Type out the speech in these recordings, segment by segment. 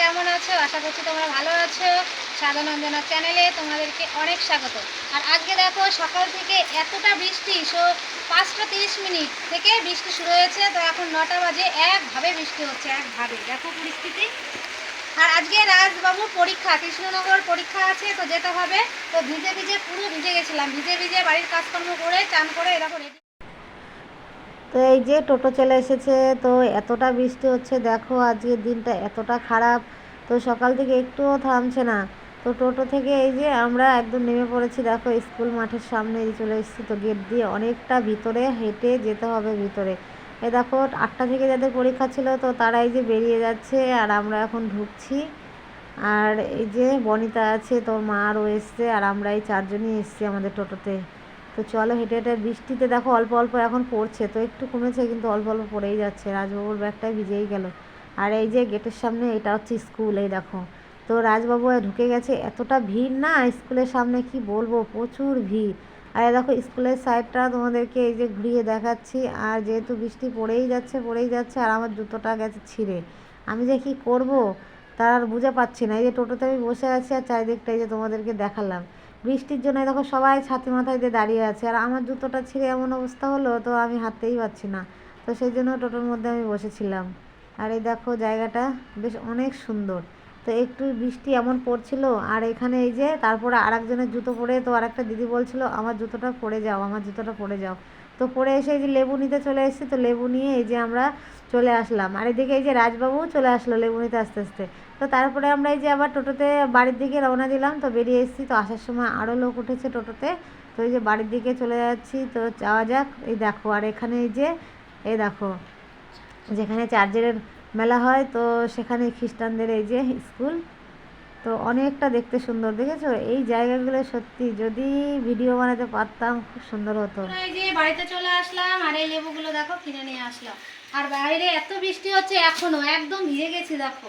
কেমন আছো? আশা করছি তোমরা ভালো আছো। সাধনঞ্জনা চ্যানেলে তোমাদেরকে অনেক বৃষ্টি, সো পাঁচটা তিরিশ মিনিট থেকে বৃষ্টি শুরু হয়েছে। তো এখন নটা বাজে, একভাবে বৃষ্টি হচ্ছে, একভাবে। দেখো পরিস্থিতি। আর আজকে রাজবাবু পরীক্ষা, কৃষ্ণনগর পরীক্ষা আছে, তো যেতে হবে, তো ভিজে ভিজে, পুরো ভিজে গেছিলাম। ভিজে ভিজে বাড়ির কাজকর্ম করে, চান করে এরকম তো এই যে টোটো চলে এসেছে, তো এতটা বৃষ্টি হচ্ছে, দেখো আজকের দিনটা এতটা খারাপ, তো সকাল থেকে একটুও থামছে না। তো টোটো থেকে এই যে আমরা একদম নেমে পড়েছি, দেখো স্কুল মাঠের সামনে চলে এসেছি, তো গেট দিয়ে অনেকটা ভিতরে হেঁটে যেতে হবে ভিতরে। এ দেখো আটটা থেকে যাদের পরীক্ষা ছিল, তো তারা এই যে বেরিয়ে যাচ্ছে আর আমরা এখন ঢুকছি। আর এই যে বনিতা আছে তোর মা আরও এসছে, আর আমরা এই চারজনই এসছি আমাদের টোটোতে। তো চলো হেঁটে হেঁটে বৃষ্টিতে দেখো অল্প অল্প এখন পড়ছে, তো একটু কমেছে কিন্তু অল্প অল্প পড়েই যাচ্ছে। রাজবাবুর ব্যাগটা ভিজেই গেল। আর এই যে গেটের সামনে, এটা হচ্ছে স্কুল, এই দেখো। তো রাজবাবু ঢুকে গেছে, এতটা ভিড় না স্কুলের সামনে, কি বলব? প্রচুর ভিড়। আর দেখো স্কুলের সাইডটা তোমাদেরকে এই যে ঘুরিয়ে দেখাচ্ছি, আর যেহেতু বৃষ্টি পড়েই যাচ্ছে পড়েই যাচ্ছে, আর আমার জুতোটা গেছে ছিঁড়ে। আমি যে কি করব? তার আর বুঝে পাচ্ছি না। এই যে টোটোতে আমি বসে আছি আর চারিদিকটা এই যে তোমাদেরকে দেখালাম। বৃষ্টির জন্য দেখো সবাই ছাতি মাথায় দিয়ে দাঁড়িয়ে আছে। আর আমার জুতোটা ছিঁড়ে এমন অবস্থা হলো তো আমি হাঁটতেই পারছি না। তো সেই জন্য টোটোর মধ্যে আমি বসেছিলাম। আর এই দেখো জায়গাটা বেশ অনেক সুন্দর। তো একটু বৃষ্টি এমন পড়ছিল আর এখানে এই যে তারপরে আর একজনের জুতো পরে তো আর একটা দিদি বলছিল, আমার জুতোটা পরে যাও, আমার জুতোটা পরে যাও। তো পরে এসে এই যে লেবু নিতে চলে এসেছি, তো লেবু নিয়ে এই যে আমরা চলে আসলাম। আর এদিকে এই যে রাজবাবুও চলে আসলো লেবু নিতে আস্তে আস্তে। তো তারপরে আমরা এই যে আবার টোটোতে বাড়ির দিকে রওনা দিলাম, তো বেরিয়ে এসেছি। তো আসার সময় আরও লোক উঠেছে টোটোতে। তো এই যে বাড়ির দিকে চলে যাচ্ছি, তো যাওয়া যাক। এই দেখো, আর এখানে এই যে, এই দেখো, যেখানে চার্জের মেলা হয়, তো সেখানে খ্রিস্টানদের এই যে স্কুল। তো অনেকটা দেখতে সুন্দর, দেখেছ? এই জায়গাগুলো সত্যি যদি ভিডিও বানাতে পারতাম খুব সুন্দর হতো। এই যে বাড়িতে চলে আসলাম, আর এই লেবুগুলো দেখো, কিনে নিয়ে আসলাম। আর বাইরে এত বৃষ্টি হচ্ছে এখনও, একদম ভিজে গেছি, দেখো।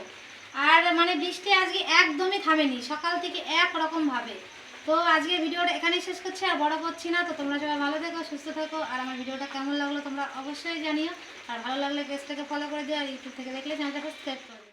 আর মানে বৃষ্টি আজকে একদমই থামেনি, সকাল থেকে একরকম ভাবে। তো আজকে ভিডিওটা এখানেই শেষ করছি, আর বড় করছি না। তো তোমরা সবাই ভালো থেকো, সুস্থ থেকো, আর আমার ভিডিওটা কেমন লাগল তোমরা অবশ্যই জানিও। আর ভালো লাগলে পেজটাকে ফলো করে দিও, আর ইউটিউব থেকে দেখলে চ্যানেলটা সাবস্ক্রাইব করো